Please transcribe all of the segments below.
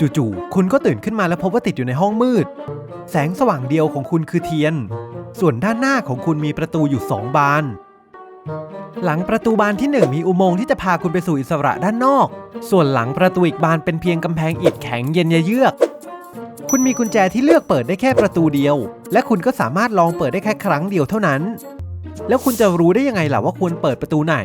จู่ๆ คุณก็ตื่นขึ้นมาแล้วพบว่าติดอยู่ในห้องมืด แสงสว่างเดียวของคุณคือเทียน ส่วนด้านหน้าของคุณมีประตูอยู่สองบาน หลังประตูบานที่หนึ่งมีอุโมงค์ที่จะพาคุณไปสู่อิสระด้านนอก ส่วนหลังประตูอีกบานเป็นเพียงกำแพงอิฐแข็งเย็นเยือก คุณมีกุญแจที่เลือกเปิดได้แค่ประตูเดียว และคุณก็สามารถลองเปิดได้แค่ครั้งเดียวเท่านั้น แล้วคุณจะรู้ได้ยังไงล่ะว่าควรเปิดประตูไหน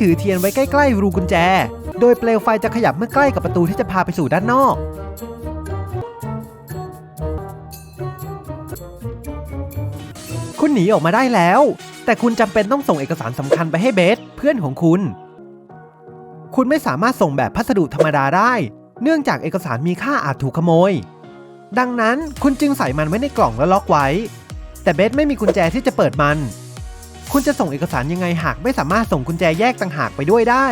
ถือเทียนไว้ใกล้ ๆ รูกุญแจ โดยเปลวไฟจะขยับเมื่อใกล้กับประตูที่จะพาไปสู่ด้านนอกคุณหนีออกมาได้แล้ว แต่คุณจำเป็นต้องส่งเอกสารสำคัญไปให้เบสเพื่อนของคุณ คุณไม่สามารถส่งแบบพัสดุธรรมดาได้ เนื่องจากเอกสารมีค่าอาจถูกขโมย ดังนั้นคุณจึงใส่มันไว้ในกล่องแล้วล็อกไว้ แต่เบสไม่มีกุญแจที่จะเปิดมัน คุณจะส่งเอกสารยังไงหากไม่สามารถส่งกุญแจแยกต่างหากไปด้วยได้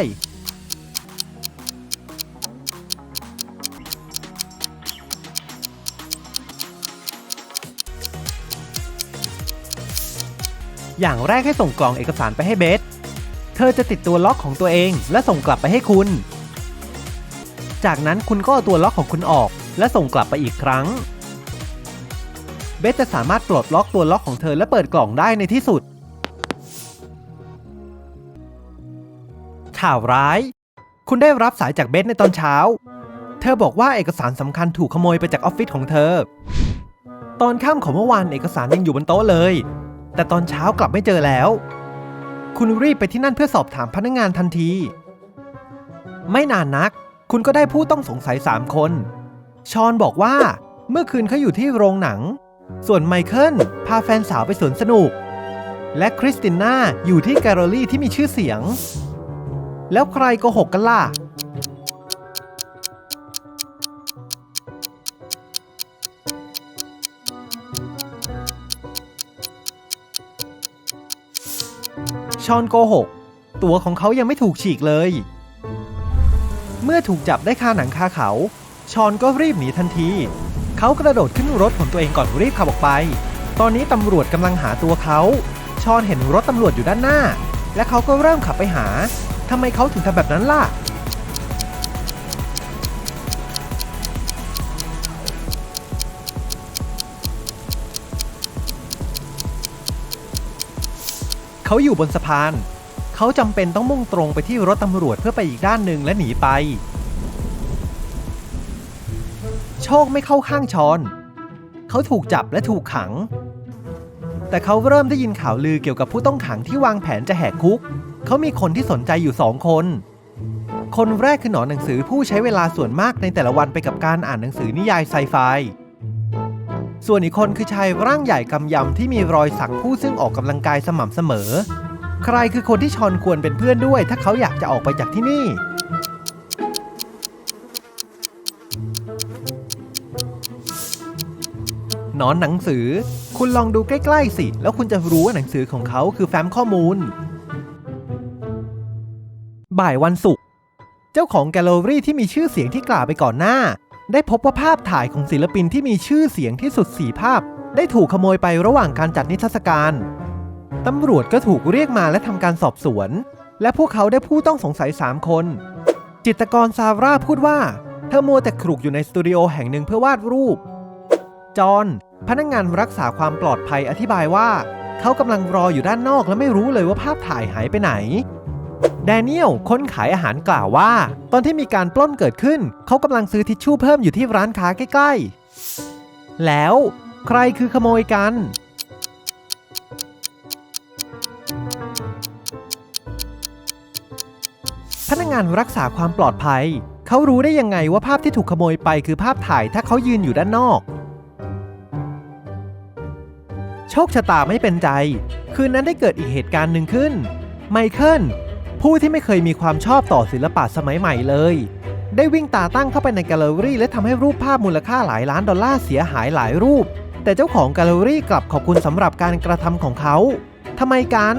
อย่างแรกให้ส่งกล่องเอกสารไปให้เบส เธอจะติดตัวล็อกของตัวเอง และส่งกลับไปให้คุณ จากนั้นคุณก็เอาตัวล็อกของคุณออก และส่งกลับไปอีกครั้ง เบสจะสามารถปลดล็อกตัวล็อกของเธอและเปิดกล่องได้ในที่สุด ข่าวร้าย คุณได้รับสายจากเบสในตอนเช้า เธอบอกว่าเอกสารสำคัญถูกขโมยไปจากออฟฟิศของเธอ ตอนค่ำของเมื่อวานเอกสารยังอยู่บนโต๊ะเลย แต่ตอนเช้ากลับไม่เจอแล้ว คุณรีบไปที่นั่นเพื่อสอบถามพนักงานทันที ไม่นานนัก คุณก็ได้ผู้ต้องสงสัย3คน ชอนบอกว่าเมื่อคืนเขาอยู่ที่โรงหนัง ส่วนไมเคิลพาแฟนสาวไปสวนสนุก และคริสติน่าอยู่ที่แกลเลอรี่ที่มีชื่อเสียง แล้วใครโกหกกันล่ะ ชอนโกหก ตัวของเขายังไม่ถูกฉีกเลย เมื่อถูกจับได้คาหนังคาเขา ชอนก็รีบหนีทันที เขากระโดดขึ้นรถของตัวเองก่อนรีบขับออกไป ตอนนี้ตำรวจกำลังหาตัวเขา ชอนเห็นรถตำรวจอยู่ด้านหน้า และเขาก็เริ่มขับไปหา ทำไมเขาถึงทำแบบนั้นล่ะ เขาอยู่บนสะพาน เขาจำเป็นต้องมุ่งตรงไปที่รถตำรวจเพื่อไปอีกด้านหนึ่งและหนีไป โชคไม่เข้าข้างชอน เขาถูกจับและถูกขัง แต่เขาเริ่มได้ยินข่าวลือเกี่ยวกับผู้ต้องขังที่วางแผนจะแหกคุก เขามีคนที่สนใจอยู่สองคน คนแรกคือหนอนหนังสือผู้ใช้เวลาส่วนมากในแต่ละวันไปกับการอ่านหนังสือนิยายไซไฟ ส่วนอีกคนคือชายร่างใหญ่กำยำที่มีรอยสักผู้ซึ่งออกกำลังกายสม่ำเสมอ ใครคือคนที่ชอนควรเป็นเพื่อนด้วย ถ้าเขาอยากจะออกไปจากที่นี่หนอนหนังสือ คุณลองดูใกล้ ๆ สิ แล้วคุณจะรู้ว่าหนังสือของเขาคือแฟ้มข้อมูล บ่ายวันศุกร์ เจ้าของแกลเลอรี่ที่มีชื่อเสียงที่กล่าวไปก่อนหน้า ได้พบว่าภาพถ่ายของศิลปินที่มีชื่อเสียงที่สุดสี่ภาพ ได้ถูกขโมยไประหว่างการจัดนิทรรศการ ตำรวจก็ถูกเรียกมาและทำการสอบสวน และพวกเขาได้ผู้ต้องสงสัย 3 คน จิตรกรซาร่าพูดว่าเธอมัวแต่ครุกอยู่ในสตูดิโอแห่งหนึ่งเพื่อวาดรูป จอห์นพนักงานรักษาความปลอดภัยอธิบายว่า เขากำลังรออยู่ด้านนอกและไม่รู้เลยว่าภาพถ่ายหายไปไหน แดเนียลคนขายอาหารกล่าวว่า ตอนที่มีการปล้นเกิดขึ้น เขากำลังซื้อทิชชู่เพิ่มอยู่ที่ร้านค้าใกล้ๆ แล้วใครคือขโมยกัน พนักงานรักษาความปลอดภัย เขารู้ได้ยังไงว่าภาพที่ถูกขโมยไปคือภาพถ่ายถ้าเขายืนอยู่ด้านนอก โชคชะตาไม่เป็นใจ คืนนั้นได้เกิดอีกเหตุการณ์หนึ่งขึ้น ไมเคิล ผู้ที่ไม่เคยมีความชอบต่อศิลปะสมัยใหม่เลย ได้วิ่งตาตั้งเข้าไปในแกลเลอรี่ และทำให้รูปภาพมูลค่าหลายล้านดอลลาร์เสียหายหลายรูป แต่เจ้าของแกลเลอรี่กลับขอบคุณสำหรับการกระทำของเขาทำไมกัน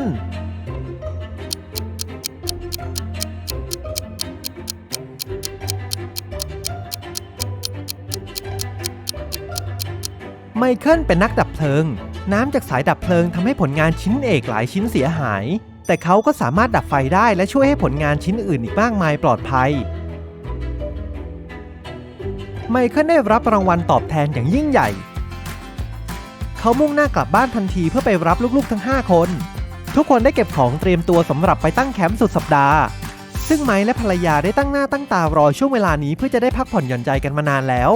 ไมเคิลเป็นนักดับเพลิง น้ำจากสายดับเพลิงทำให้ผลงานชิ้นเอกหลายชิ้นเสียหาย แต่เขาก็สามารถดับไฟได้และช่วยให้ผลงานชิ้นอื่นอีกมากมายปลอดภัย ไมเคิลได้รับรางวัลตอบแทนอย่างยิ่งใหญ่ เขามุ่งหน้ากลับบ้านทันทีเพื่อไปรับลูกๆทั้ง 5 คน ทุกคนได้เก็บของเตรียมตัวสำหรับไปตั้งแคมป์สุดสัปดาห์ ซึ่งไม้และภรรยาได้ตั้งหน้าตั้งตารอช่วงเวลานี้เพื่อจะได้พักผ่อนหย่อนใจกันมานานแล้ว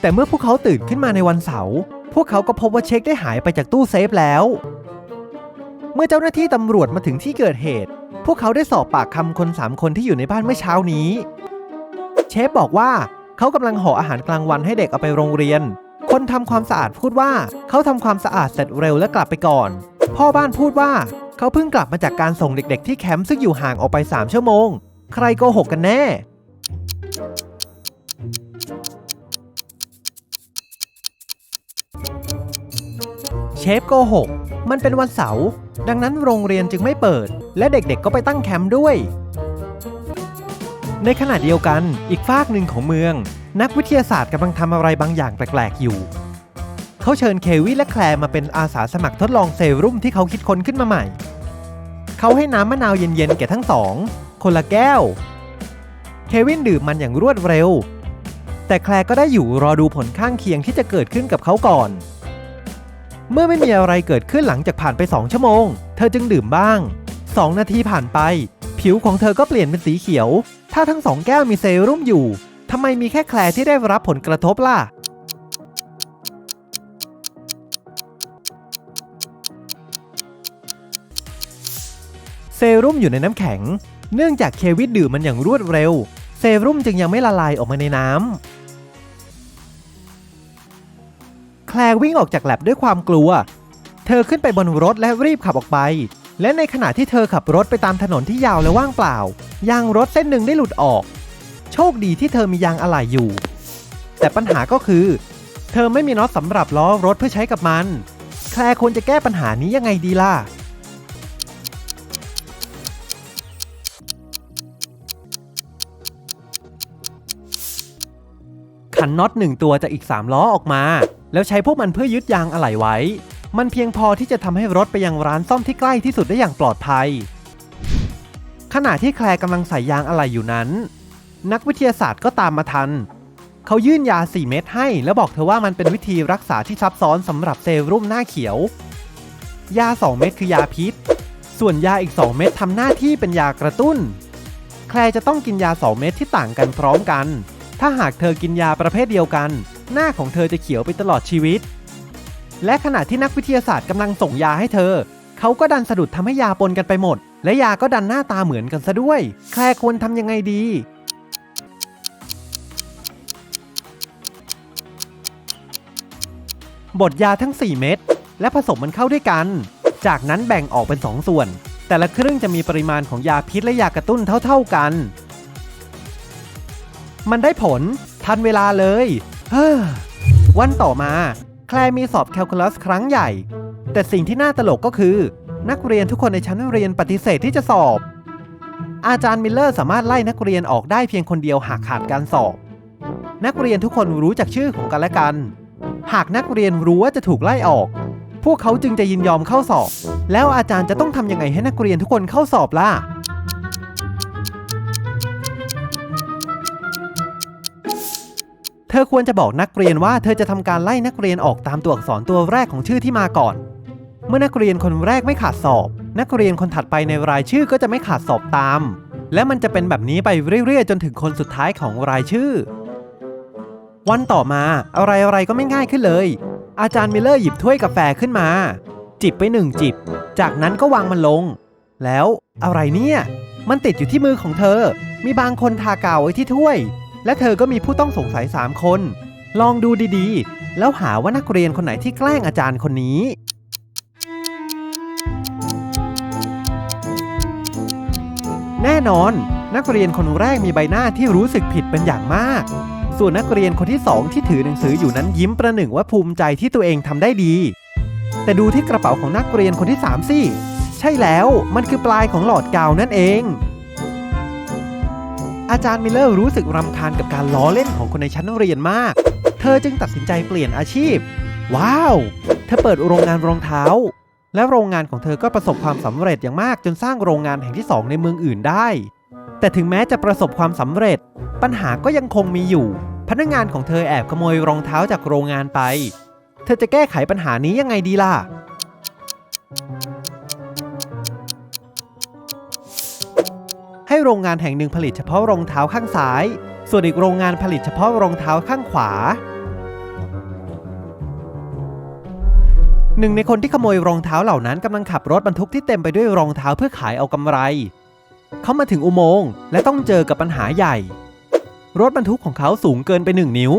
แต่เมื่อพวกเขาตื่นขึ้นมาในวันเสาร์พวกเขาก็พบว่าเช็คได้หายไปจากตู้เซฟแล้ว เมื่อเจ้าหน้าที่ตำรวจมาถึงที่เกิดเหตุ พวกเขาได้สอบปากคำคนสามคนที่อยู่ในบ้านเมื่อเช้านี้ เชฟบอกว่าเขากำลังห่ออาหารกลางวันให้เด็กเอาไปโรงเรียน คนทำความสะอาดพูดว่าเขาทำความสะอาดเสร็จเร็วและกลับไปก่อน พ่อบ้านพูดว่าเขาเพิ่งกลับมาจากการส่งเด็ก ๆ ที่แคมป์ซึ่งอยู่ห่างออกไป 3 ชั่วโมง ใครโกหกกันแน่ เชฟโกหก มันเป็นวันเสาร์ดังนั้นโรงเรียนจึงไม่เปิด และเด็กๆก็ไปตั้งแคมป์ด้วย ในขณะเดียวกันอีกฝากหนึ่งของเมือง นักวิทยาศาสตร์กำลังทำอะไรบางอย่างแปลกๆอยู่ เขาเชิญเควินและแคลร์มาเป็นอาสาสมัครทดลองเซรุ่มที่เขาคิดค้นขึ้นมาใหม่ เขาให้น้ำมะนาวเย็นๆแก่ทั้งสองคนละแก้ว เควินดื่มมันอย่างรวดเร็ว แต่แคลร์ก็ได้อยู่รอดูผลข้างเคียงที่จะเกิดขึ้นกับเขาก่อน เมื่อไม่มีอะไรเกิดขึ้นหลังจากผ่านไป 2 ชั่วโมง เธอจึงดื่มบ้าง 2 นาทีผ่านไป ผิวของเธอก็เปลี่ยนเป็นสีเขียว ถ้าทั้งสองแก้วมีเซรุ่มอยู่ทำไมมีแค่แคลที่ได้รับผลกระทบล่ะ เซรุ่มอยู่ในน้ำแข็ง เนื่องจากเควินดื่มมันอย่างรวดเร็ว เซรุ่มจึงยังไม่ละลายออกมาในน้ำ ลร์วิ่งออกจากแลบด้วยความกลัว เธอขึ้นไปบนรถและรีบขับออกไป และในขณะที่เธอขับรถไปตามถนนที่ยาวและว่างเปล่า ยางรถเส้นหนึ่งได้หลุดออก โชคดีที่เธอมียางอะไหล่อยู่ แต่ปัญหาก็คือ เธอไม่มีน็อตสำหรับล้อรถเพื่อใช้กับมัน แคลร์ควรจะแก้ปัญหานี้ยังไงดีล่ะขันน็อตหนึ่งตัวจากอีก 3 ล้อออกมา แล้วใช้พวกมันเพื่อยึดยางอะไหล่ไว้ มันเพียงพอที่จะทำให้รถไปยังร้านซ่อมที่ใกล้ที่สุดได้อย่างปลอดภัย ขณะที่แคลร์กำลังใส่ยางอะไหล่อยู่นั้น นักวิทยาศาสตร์ก็ตามมาทัน เขายื่นยา 4 เม็ดให้ แล้วบอกเธอว่ามันเป็นวิธีรักษาที่ซับซ้อนสำหรับเซรุ่มหน้าเขียว ยา 2 เม็ดคือยาพิษ ส่วนยาอีก 2 เม็ดทำหน้าที่เป็นยากระตุ้น แคลร์จะต้องกินยา 2 เม็ดที่ต่างกันพร้อมกัน ถ้าหากเธอกินยาประเภทเดียวกัน หน้าของเธอจะเขียวไปตลอดชีวิต และขณะที่นักวิทยาศาสตร์กำลังส่งยาให้เธอ เขาก็ดันสะดุดทำให้ยาปนกันไปหมด และยาก็ดันหน้าตาเหมือนกันซะด้วย แคลร์ควรทำยังไงดี บดยาทั้ง 4 เม็ดและผสมมันเข้าด้วยกัน จากนั้นแบ่งออกเป็น 2 ส่วน แต่ละครึ่งจะมีปริมาณของยาพิษและยากระตุ้นเท่า ๆกัน มันได้ผล ทันเวลาเลย วันต่อมา แคลมีสอบแคลคูลัสครั้งใหญ่ แต่สิ่งที่น่าตลกก็คือ นักเรียนทุกคนในชั้นเรียนปฏิเสธที่จะสอบ อาจารย์มิลเลอร์สามารถไล่นักเรียนออกได้เพียงคนเดียวหากขาดการสอบ นักเรียนทุกคนรู้จักชื่อของกันและกัน หากนักเรียนรู้ว่าจะถูกไล่ออก พวกเขาจึงจะยินยอมเข้าสอบ แล้วอาจารย์จะต้องทำยังไงให้นักเรียนทุกคนเข้าสอบล่ะ ธอควรจะบอกนักเรียนว่าเธอจะทำการไล่นักเรียนออกตามตัวอักษรตัวแรกของชื่อที่มาก่อน เมื่อนักเรียนคนแรกไม่ขาดสอบ นักเรียนคนถัดไปในรายชื่อก็จะไม่ขาดสอบตาม และมันจะเป็นแบบนี้ไปเรื่อยๆ จนถึงคนสุดท้ายของรายชื่อ วันต่อมาอะไรอะไรๆก็ไม่ง่ายขึ้นเลย อาจารย์มิลเลอร์หยิบถ้วยกาแฟขึ้นมา จิบไปหนึ่งจิบ จากนั้นก็วางมันลง แล้วอะไรเนี่ย มันติดอยู่ที่มือของเธอ มีบางคนทากาวไว้ที่ถ้วย และเธอก็มีผู้ต้องสงสัย 3 คน ลองดูดีๆ แล้วหาว่านักเรียนคนไหนที่แกล้งอาจารย์คนนี้ แน่นอน นักเรียนคนแรกมีใบหน้าที่รู้สึกผิดเป็นอย่างมาก ส่วนนักเรียนคนที่สองที่ถือหนังสืออยู่นั้นยิ้มประหนึ่งว่าภูมิใจที่ตัวเองทำได้ดี แต่ดูที่กระเป๋าของนักเรียนคนที่สามสิใช่แล้วมันคือปลายของหลอดกาวนั่นเอง อาจารย์มิลเลอร์รู้สึกรำคาญกับการล้อเล่นของคนในชั้นเรียนมาก เธอจึงตัดสินใจเปลี่ยนอาชีพ ว้าว เธอเปิดโรงงานรองเท้า และโรงงานของเธอก็ประสบความสำเร็จอย่างมากจนสร้างโรงงานแห่งที่สองในเมืองอื่นได้ แต่ถึงแม้จะประสบความสำเร็จ ปัญหาก็ยังคงมีอยู่ พนักงานของเธอแอบขโมยรองเท้าจากโรงงานไป เธอจะแก้ไขปัญหานี้ยังไงดีล่ะ โรงงานแห่งหนึ่งผลิตเฉพาะรองเท้าข้างซ้าย ส่วนอีกโรงงานผลิตเฉพาะรองเท้าข้างขวา หนึ่งในคนที่ขโมยรองเท้าเหล่านั้นกำลังขับรถบรรทุกที่เต็มไปด้วยรองเท้าเพื่อขายเอากำไร เขามาถึงอุโมงค์และต้องเจอกับปัญหาใหญ่ รถบรรทุกของเขาสูงเกินไปหนึ่งนิ้ว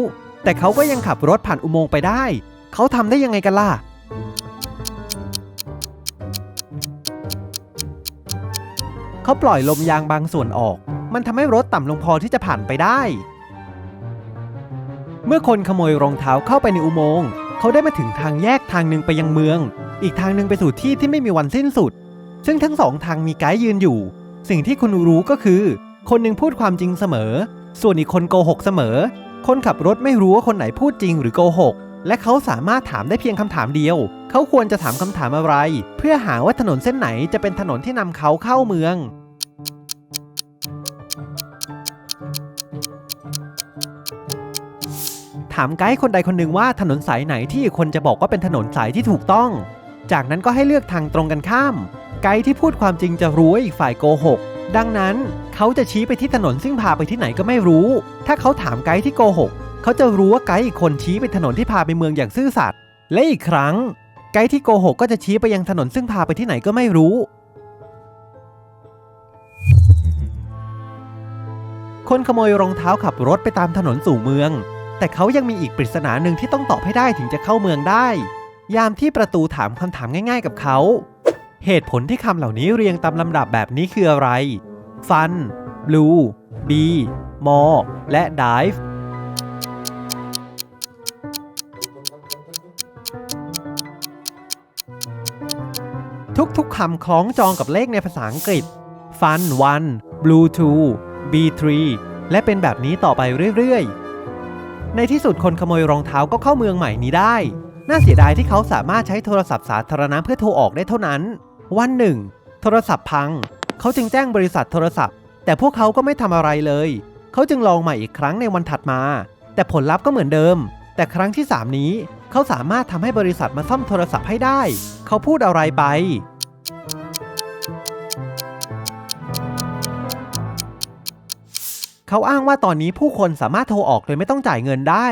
แต่เขาก็ยังขับรถผ่านอุโมงค์ไปได้ เขาทำได้ยังไงกันล่ะ เขาปล่อยลมยางบางส่วนออก มันทำให้รถต่ำลงพอที่จะผ่านไปได้ เมื่อคนขโมยรองเท้าเข้าไปในอุโมงค์เขาได้มาถึงทางแยกทางหนึ่งไปยังเมือง อีกทางหนึ่งไปสู่ที่ที่ไม่มีวันสิ้นสุด ซึ่งทั้งสองทางมีไกด์ยืนอยู่ สิ่งที่คุณรู้ก็คือ คนหนึ่งพูดความจริงเสมอ ส่วนอีกคนโกหกเสมอ คนขับรถไม่รู้ว่าคนไหนพูดจริงหรือโกหก และเขาสามารถถามได้เพียงคำถามเดียว เขาควรจะถามคำถามอะไร เพื่อหาว่าถนนเส้นไหนจะเป็นถนนที่นำเขาเข้าเมือง ถามไกด์คนใดคนหนึ่งว่าถนนสายไหนที่คนจะบอกว่าเป็นถนนสายที่ถูกต้อง จากนั้นก็ให้เลือกทางตรงกันข้าม ไกด์ที่พูดความจริงจะรู้ว่าอีกฝ่ายโกหกดังนั้นเขาจะชี้ไปที่ถนนซึ่งพาไปที่ไหนก็ไม่รู้ ถ้าเขาถามไกด์ที่โกหก เขาจะรู้ว่าไกด์อีกคนชี้ไปถนนที่พาไปเมืองอย่างซื่อสัตย์และอีกครั้ง ไกด์ที่โกหกก็จะชี้ไปยังถนนซึ่งพาไปที่ไหนก็ไม่รู้ คนขโมยรองเท้าขับรถไปตามถนนสู่เมือง แต่เขายังมีอีกปริศนาหนึ่งที่ต้องตอบให้ได้ถึงจะเข้าเมืองได้ ยามที่ประตูถามคำถามง่าย ๆ กับเขา เหตุผลที่คำเหล่านี้เรียงตามลำดับแบบนี้คืออะไร ฟัน บลู บี มอ และดิฟ ทุกๆคำคล้องจองกับเลขในภาษาอังกฤษฟัน1 blue 2 b 3 และเป็นแบบนี้ต่อไปเรื่อยๆ ในที่สุดคนขโมยรองเท้าก็เข้าเมืองใหม่นี้ได้ น่าเสียดายที่เขาสามารถใช้โทรศัพท์สาธารณะเพื่อโทรออกได้เท่านั้น วันหนึ่ง โทรศัพท์พัง เขาจึงแจ้งบริษัทโทรศัพท์ แต่พวกเขาก็ไม่ทำอะไรเลย เขาจึงลองใหม่อีกครั้งในวันถัดมา แต่ผลลัพธ์ก็เหมือนเดิม แต่ครั้งที่ 3 นี้ เขาสามารถทำให้บริษัทมาซ่อมโทรศัพท์ให้ได้ เขาพูดอะไรไป เขาอ้างว่าตอนนี้ผู้คนสามารถโทรออกโดยไม่ต้องจ่ายเงินได้